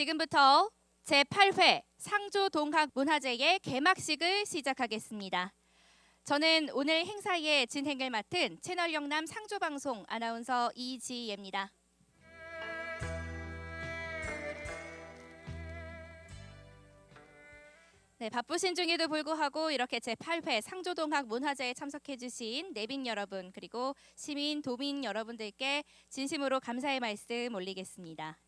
지금부터 제8회 상조동학문화제의 개막식을 시작하겠습니다. 저는 오늘 행사의 진행을 맡은 채널 영남 상조방송 아나운서 이지예입니다. 네, 바쁘신 중에도 불구하고 이렇게 제8회 상조동학 문화제에 참석해 주신 내빈 여러분 그리고 시민 도민 여러분들께 진심으로 감사의 말씀 올리겠습니다.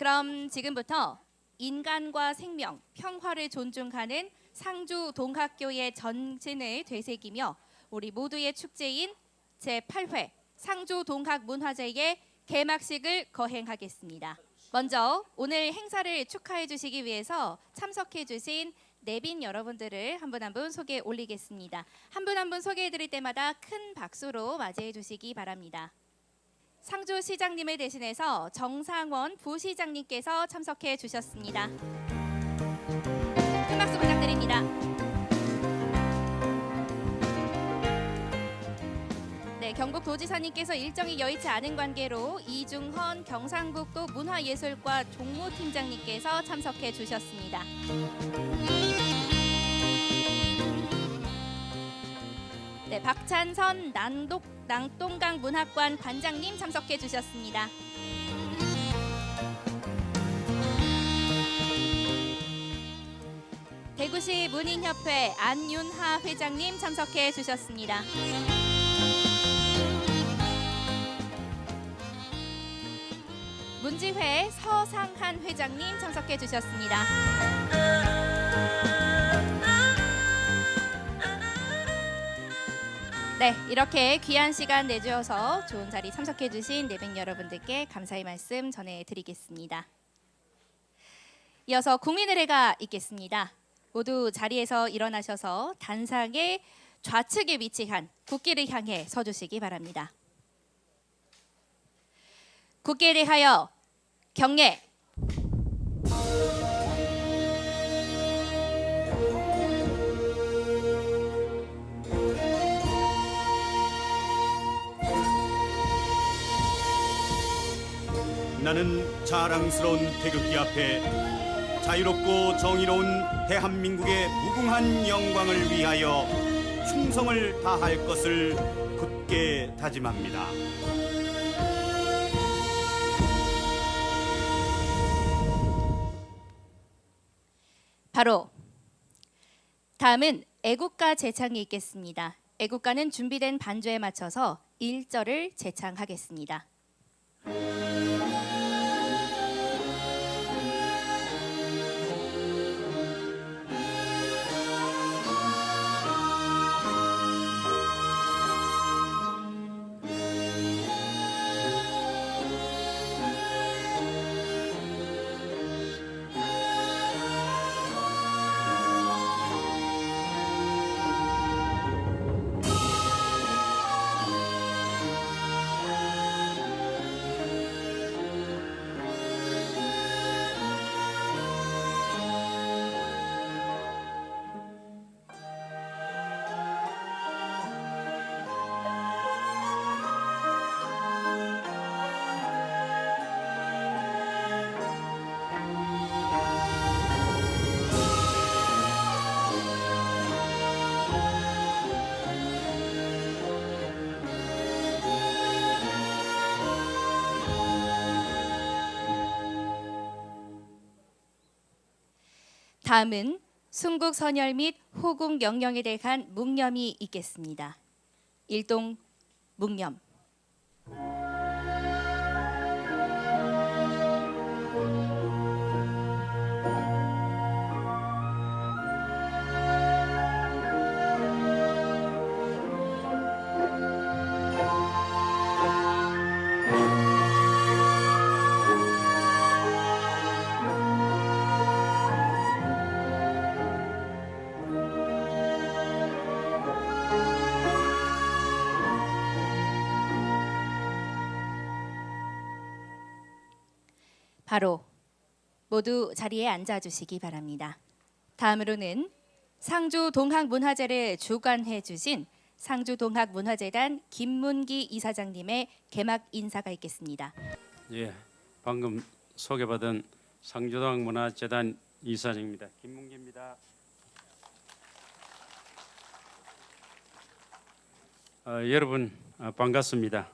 그럼 지금부터 인간과 생명, 평화를 존중하는 상주 동학교의 전진을 되새기며 우리 모두의 축제인 제8회 상주 동학 문화제의 개막식을 거행하겠습니다. 먼저 오늘 행사를 축하해 주시기 위해서 참석해 주신 내빈 여러분들을 한 분 한 분 소개 올리겠습니다. 한 분 한 분 소개해 드릴 때마다 큰 박수로 맞이해 주시기 바랍니다. 상주 시장님을 대신해서 정상원 부시장님께서 참석해 주셨습니다. 큰 박수 부탁드립니다. 네, 경북 도지사님께서 일정이 여의치 않은 관계로 이중헌 경상북도 문화예술과 종무팀장님께서 참석해 주셨습니다. 네, 박찬선 난독 낭동강 문학관 관장님 참석해 주셨습니다. 대구시 문인협회 안윤하 회장님 참석해 주셨습니다. 문지회 서상한 회장님 참석해 주셨습니다. 네, 이렇게 귀한 시간 내주셔서 좋은 자리 참석해 주신 내빈 여러분들께 감사의 말씀 전해드리겠습니다. 이어서 국민의례가 있겠습니다. 모두 자리에서 일어나셔서 단상의 좌측에 위치한 국기를 향해 서주시기 바랍니다. 국기에 대하여 경례. 나는 자랑스러운 태극기 앞에 자유롭고 정의로운 대한민국의 무궁한 영광을 위하여 충성을 다할 것을 굳게 다짐합니다. 바로 다음은 애국가 재창이 있겠습니다. 애국가는 준비된 반주에 맞춰서 1절을 재창하겠습니다. 다음은 순국 선열 및 호국 영령에 대한 묵념이 있겠습니다. 일동 묵념. 바로 모두 자리에 앉아 주시기 바랍니다. 다음으로는 상주 동학 문화제를 주관해 주신 상주 동학 문화재단 김문기 이사장님의 개막 인사가 있겠습니다. 예, 방금 소개받은 상주동 문화재단 이사장입니다. 김문기입니다. 어, 여러분 어, 반갑습니다.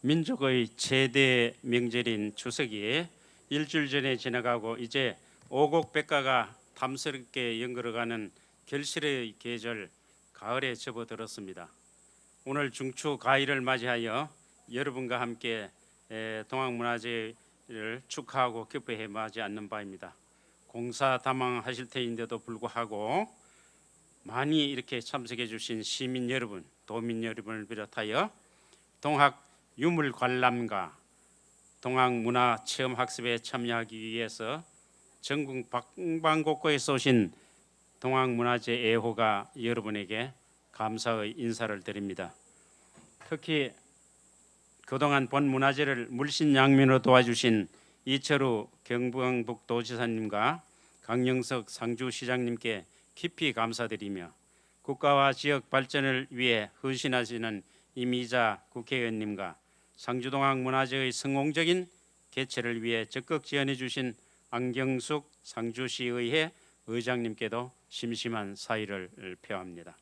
민족의 최대 명절인 추석이 일주일 전에 지나가고 이제 오곡백과가 탐스럽게 연걸어가는 결실의 계절 가을에 접어들었습니다. 오늘 중추 가을을 맞이하여 여러분과 함께 에, 동학문화제를 축하하고 기뻐해 맞이 않는 바입니다. 공사 다망하실 테인데도 불구하고 많이 이렇게 참석해 주신 시민 여러분, 도민 여러분을 비롯하여 동학 유물 관람과 동학 문화 체험 학습에 참여하기 위해서 전국 방방곡곡에서 오신 동학 문화재 애호가 여러분에게 감사의 인사를 드립니다. 특히 그동안 본 문화재를 물신양면으로 도와주신 이철우 경북도지사님과 강영석 상주시장님께 깊이 감사드리며 국가와 지역 발전을 위해 헌신하시는 이미자 국회의원님과 상주동학 문화재의 성공적인 개최를 위해 적극 지원해 주신 안경숙 상주시의회 의장님께도 심심한 사의를 표합니다.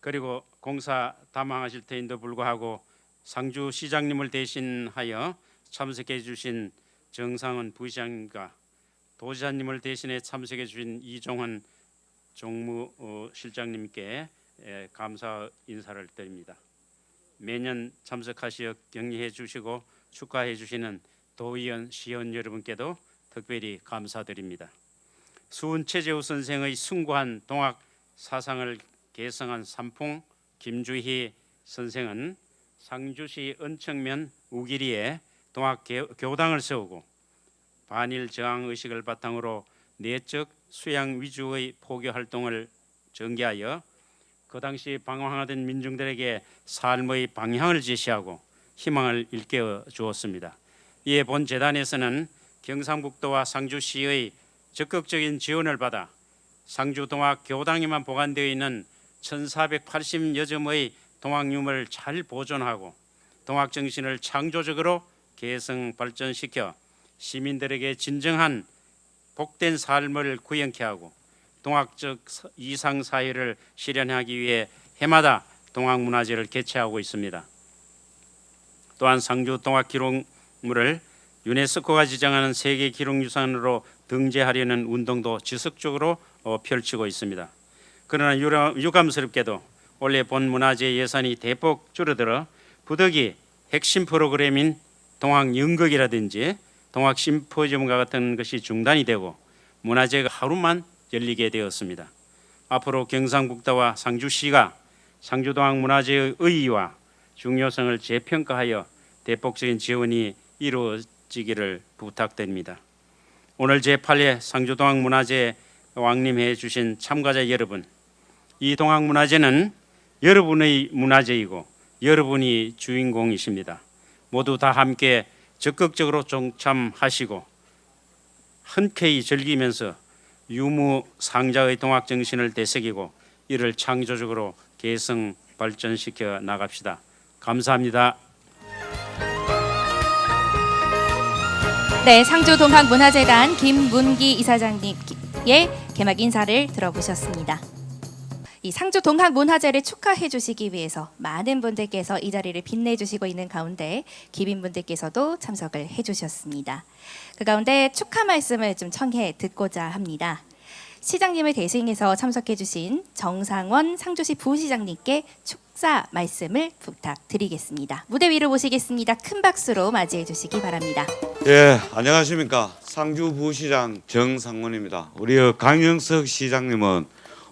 그리고 공사 담당하실 테인도 불구하고 상주시장님을 대신하여 참석해 주신 정상은 부시장과 도지사님을 대신해 참석해 주신 이종환 종무실장님께 에, 감사 인사를 드립니다. 매년 참석하시어 격려해 주시고 축하해 주시는 도의원, 시의원 여러분께도 특별히 감사드립니다. 수은 최재우 선생의 숭고한 동학 사상을 개성한 삼풍 김주희 선생은 상주시 은청면 우기리에 동학 교- 교당을 세우고 반일 저항 의식을 바탕으로 내적 수양 위주의 포교 활동을 전개하여 그 당시 방황하던 민중들에게 삶의 방향을 제시하고 희망을 일깨워 주었습니다. 이에 본 재단에서는 경상북도와 상주시의 적극적인 지원을 받아 상주 동학 교당에만 보관되어 있는 1480여 점의 동학 유물을 잘 보존하고 동학 정신을 창조적으로 개성 발전시켜 시민들에게 진정한 복된 삶을 구현케 하고 동학적 서- 이상 사회를 실현하기 위해 해마다 동학 문화제를 개최하고 있습니다. 또한 상주 동학 기록물을 유네스코가 지정하는 세계 기록유산으로 등재하려는 운동도 지속적으로 어, 펼치고 있습니다. 그러나 유감스럽게도 올해 본 문화재 예산이 대폭 줄어들어 부득이 핵심 프로그램인 동학 연극이라든지 동학 심포지움과 같은 것이 중단이 되고 문화재가 하루만 열리게 되었습니다. 앞으로 경상북도와 상주시가 상주동학 문화재의 의의와 중요성을 재평가하여 대폭적인 지원이 이루어지기를 부탁드립니다. 오늘 제8회 상주동학 문화재 왕림해 주신 참가자 여러분, 이 동학 문화재는 여러분의 문화재이고 여러분이 주인공이십니다. 모두 다 함께 적극적으로 동참하시고 흔쾌히 즐기면서 유무 상자의 동학 정신을 되새기고 이를 창조적으로 개성 발전시켜 나갑시다. 감사합니다. 네, 상주 동학 문화재단 김문기 이사장님의 개막 인사를 들어보셨습니다. 이 상주 동학 문화제를 축하해 주시기 위해서 많은 분들께서 이 자리를 빛내 주시고 있는 가운데 기빈 분들께서도 참석을 해 주셨습니다. 그 가운데 축하 말씀을 좀 청해 듣고자 합니다. 시장님을 대신해서 참석해 주신 정상원 상주시 부시장님께 축사 말씀을 부탁드리겠습니다. 무대 위로 모시겠습니다. 큰 박수로 맞이해 주시기 바랍니다. 예, 안녕하십니까. 상주 부시장 정상원입니다. 우리 강영석 시장님은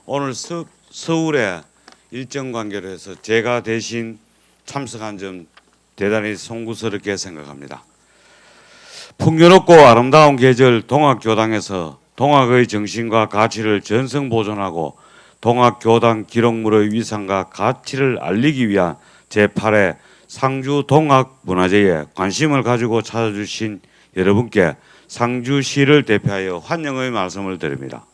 오늘 서, 서울에 일정 관계로 해서 제가 대신 참석한 점 대단히 송구스럽게 생각합니다. 풍요롭고 아름다운 계절 동학교당에서 동학의 정신과 가치를 전성 보존하고 동학교당 기록물의 위상과 가치를 알리기 위한 제8회 상주 동학 문화제에 관심을 가지고 찾아주신 여러분께 상주시를 대표하여 환영의 말씀을 드립니다.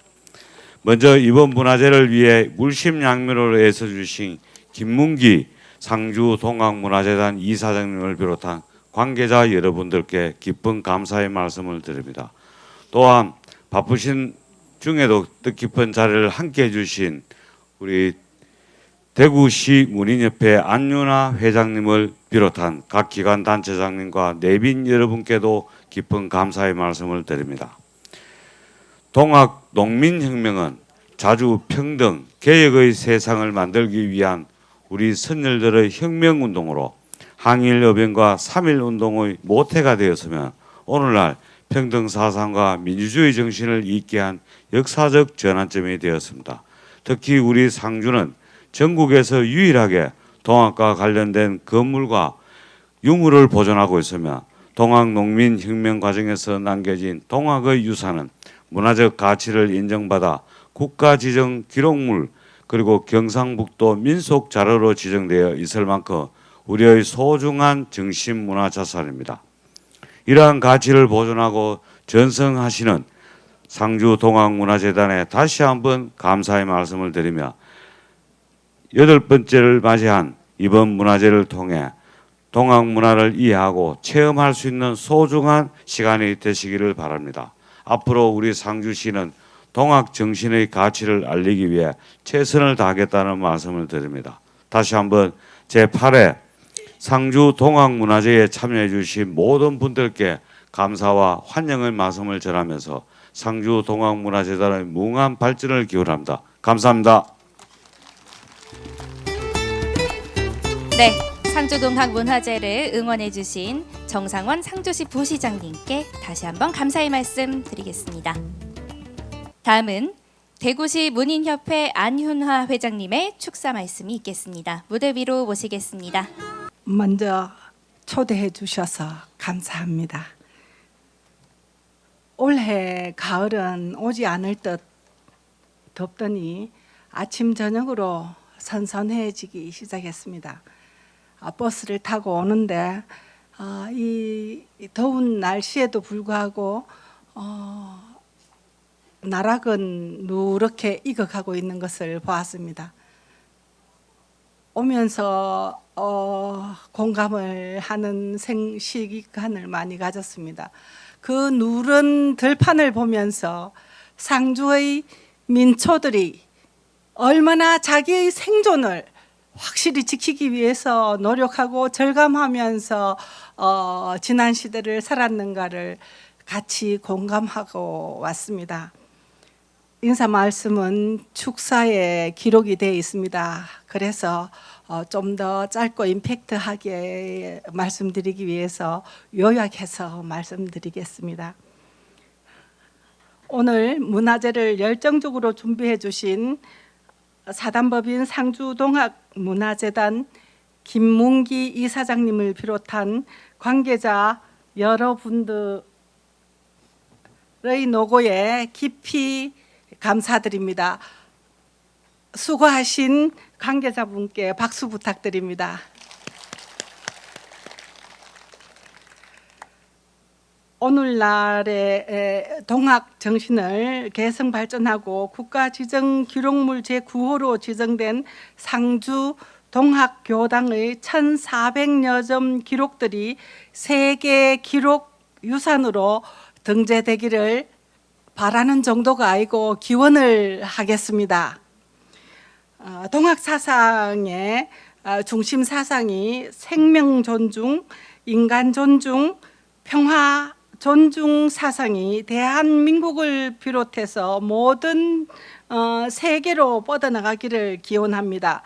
먼저 이번 문화제를 위해 물심양면으로 애써 주신 김문기 상주 동학문화재단 이사장님을 비롯한 관계자 여러분들께 기쁜 감사의 말씀을 드립니다. 또한 바쁘신 중에도 뜻깊은 자리를 함께 해주신 우리 대구시 문인협회 안윤아 회장님을 비롯한 각 기관 단체장님과 내빈 여러분께도 깊은 감사의 말씀을 드립니다. 동학 농민혁명은 자주 평등 개혁의 세상을 만들기 위한 우리 선열들의 혁명운동으로 항일 여변과 3.1 운동의 모태가 되었으면 오늘날 평등 사상과 민주주의 정신을 잇게 한 역사적 전환점이 되었습니다. 특히 우리 상주는 전국에서 유일하게 동학과 관련된 건물과 유물을 보존하고 있으며 동학 농민 혁명 과정에서 남겨진 동학의 유산은 문화적 가치를 인정받아 국가 지정 기록물 그리고 경상북도 민속 자료로 지정되어 있을 만큼 우리의 소중한 정신 문화 자산입니다. 이러한 가치를 보존하고 전승하시는 상주 동학문화재단에 다시 한번 감사의 말씀을 드리며 여덟 번째를 맞이한 이번 문화제를 통해 동학 문화를 이해하고 체험할 수 있는 소중한 시간이 되시기를 바랍니다. 앞으로 우리 상주시는 동학 정신의 가치를 알리기 위해 최선을 다하겠다는 말씀을 드립니다. 다시 한번 제8회 상주 동학문화제에 참여해 주신 모든 분들께 감사와 환영의 말씀을 전하면서 상주 동학문화재단의 무궁한 발전을 기원합니다. 감사합니다. 네, 상주 동학 문화제를 응원해 주신 정상원 상주시 부시장님께 다시 한번 감사의 말씀 드리겠습니다. 다음은 대구시 문인협회 안윤화 회장님의 축사 말씀이 있겠습니다. 무대 위로 모시겠습니다. 먼저 초대해 주셔서 감사합니다. 올해 가을은 오지 않을 듯 덥더니 아침 저녁으로 선선해지기 시작했습니다. 아, 버스를 타고 오는데 아, 이 더운 날씨에도 불구하고 어, 나락은 누렇게 익어가고 있는 것을 보았습니다. 오면서 어, 공감을 하는 생 시간을 많이 가졌습니다. 그 누런 들판을 보면서 상주의 민초들이 얼마나 자기의 생존을 확실히 지키기 위해서 노력하고 절감하면서 어, 지난 시대를 살았는가를 같이 공감하고 왔습니다. 인사 말씀은 축사에 기록이 되어 있습니다. 그래서 어, 좀 더 짧고 임팩트하게 말씀드리기 위해서 요약해서 말씀드리겠습니다. 오늘 문화제를 열정적으로 준비해 주신 사단법인 상주동학문화재단 김문기 이사장님을 비롯한 관계자 여러분들의 노고에 깊이 감사드립니다. 수고하신 관계자분께 박수 부탁드립니다. 오늘날의 에, 동학 정신을 개성 발전하고 국가 지정 기록물 제9호로 지정된 상주 동학 교당의 1,400여 점 기록들이 세계 기록 유산으로 등재되기를 바라는 정도가 아니고 기원을 하겠습니다. 어, 동학 사상의 어, 중심 사상이 생명 존중, 인간 존중, 평화 존중 사상이 대한민국을 비롯해서 모든 어, 세계로 뻗어나가기를 기원합니다.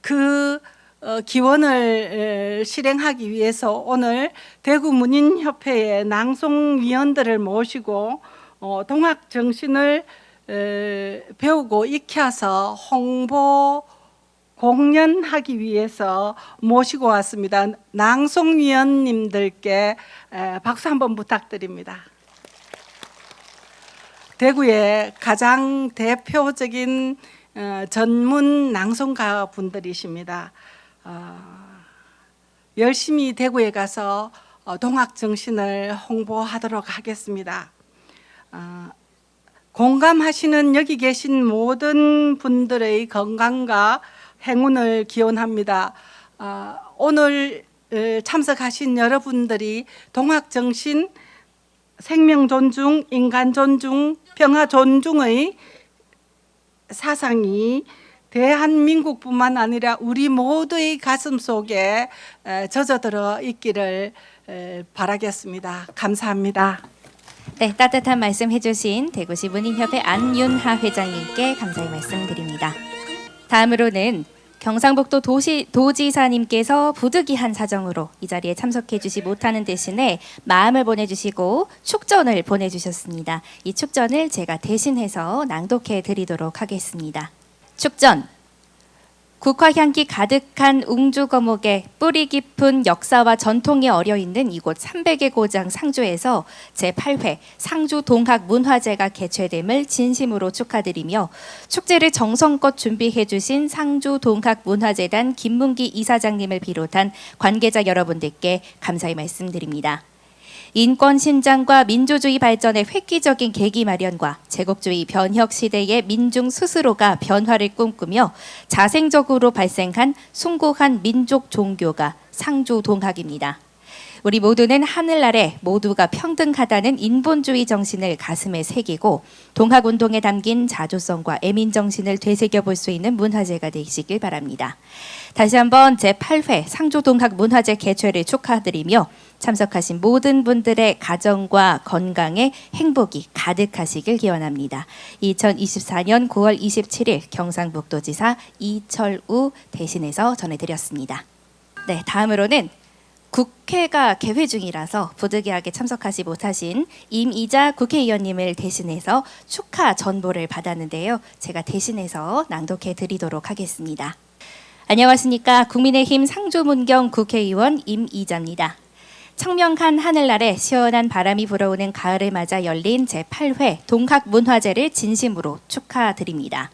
그 어, 기원을 에, 실행하기 위해서 오늘 대구 문인협회의 낭송위원들을 모시고 어, 동학 정신을 에, 배우고 익혀서 홍보 공연하기 위해서 모시고 왔습니다. 낭송위원님들께 에, 박수 한번 부탁드립니다. 대구의 가장 대표적인 어, 전문 낭송가 분들이십니다. 어, 열심히 대구에 가서 어, 동학 정신을 홍보하도록 하겠습니다. 어, 공감하시는 여기 계신 모든 분들의 건강과 행운을 기원합니다. 아, 오늘 에, 참석하신 여러분들이 동학 정신 생명 존중, 인간 존중, 평화 존중의 사상이 대한민국뿐만 아니라 우리 모두의 가슴 속에 에, 젖어들어 있기를 에, 바라겠습니다. 감사합니다. 네, 따뜻한 말씀 해주신 대구시 문인협회 안윤하 회장님께 감사의 말씀 드립니다. 다음으로는 경상북도 도시, 도지사님께서 부득이한 사정으로 이 자리에 참석해주시 못하는 대신에 마음을 보내주시고 축전을 보내주셨습니다. 이 축전을 제가 대신해서 낭독해 드리도록 하겠습니다. 축전 국화 향기 가득한 웅주 거목에 뿌리 깊은 역사와 전통이 어려 있는 이곳 300의 고장 상주에서 제8회 상주 동학 문화제가 개최됨을 진심으로 축하드리며 축제를 정성껏 준비해 주신 상주 동학 문화재단 김문기 이사장님을 비롯한 관계자 여러분들께 감사의 말씀드립니다. 인권 신장과 민주주의 발전의 획기적인 계기 마련과 제국주의 변혁 시대의 민중 스스로가 변화를 꿈꾸며 자생적으로 발생한 숭고한 민족 종교가 상주 동학입니다. 우리 모두는 하늘 아래 모두가 평등하다는 인본주의 정신을 가슴에 새기고 동학 운동에 담긴 자주성과 애민 정신을 되새겨 볼 수 있는 문화재가 되시길 바랍니다. 다시 한번 제8회 상조동학 문화제 개최를 축하드리며 참석하신 모든 분들의 가정과 건강에 행복이 가득하시길 기원합니다. 2024년 9월 27일 경상북도지사 이철우 대신해서 전해드렸습니다. 네, 다음으로는 국회가 개회 중이라서 부득이하게 참석하지 못하신 임이자 국회의원님을 대신해서 축하 전보를 받았는데요. 제가 대신해서 낭독해 드리도록 하겠습니다. 안녕하십니까. 국민의힘 상조문경 국회의원 임이자입니다. 청명한 하늘 아래 시원한 바람이 불어오는 가을을 맞아 열린 제8회 동학문화제를 진심으로 축하드립니다.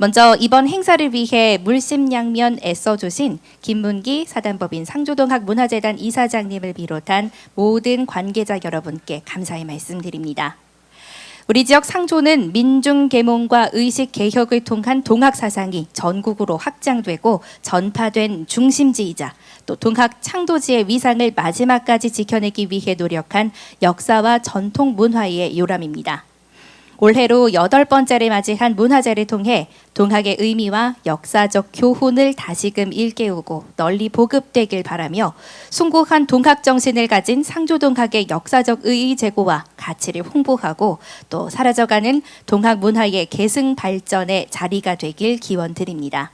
먼저 이번 행사를 위해 물심양면 애써 주신 김문기 사단법인 상조동학 문화재단 이사장님을 비롯한 모든 관계자 여러분께 감사의 말씀드립니다. 우리 지역 상조는 민중 계몽과 의식 개혁을 통한 동학 사상이 전국으로 확장되고 전파된 중심지이자 또 동학 창도지의 위상을 마지막까지 지켜내기 위해 노력한 역사와 전통 문화의 요람입니다. 올해로 여덟 번째를 맞이한 문화제를 통해 동학의 의미와 역사적 교훈을 다시금 일깨우고 널리 보급되길 바라며 숭고한 동학 정신을 가진 상조동학의 역사적 의의 제고와 가치를 홍보하고 또 사라져가는 동학 문화의 계승 발전의 자리가 되길 기원드립니다.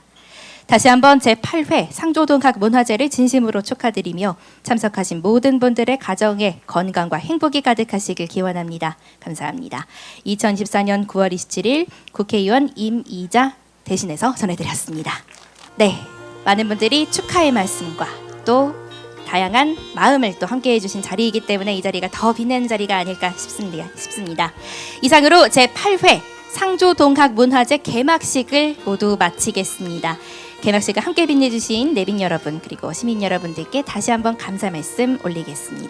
다시 한번 제8회 상조동학 문화제를 진심으로 축하드리며 참석하신 모든 분들의 가정에 건강과 행복이 가득하시길 기원합니다. 감사합니다. 2014년 9월 27일 국회의원 임이자 대신해서 전해드렸습니다. 네, 많은 분들이 축하의 말씀과 또 다양한 마음을 또 함께 해주신 자리이기 때문에 이 자리가 더 빛나는 자리가 아닐까 싶습니다. 이상으로 제8회 상조동학 문화제 개막식을 모두 마치겠습니다. 개막식을 함께 빛내주신 내빈 여러분 그리고 시민 여러분들께 다시 한번 감사 말씀 올리겠습니다.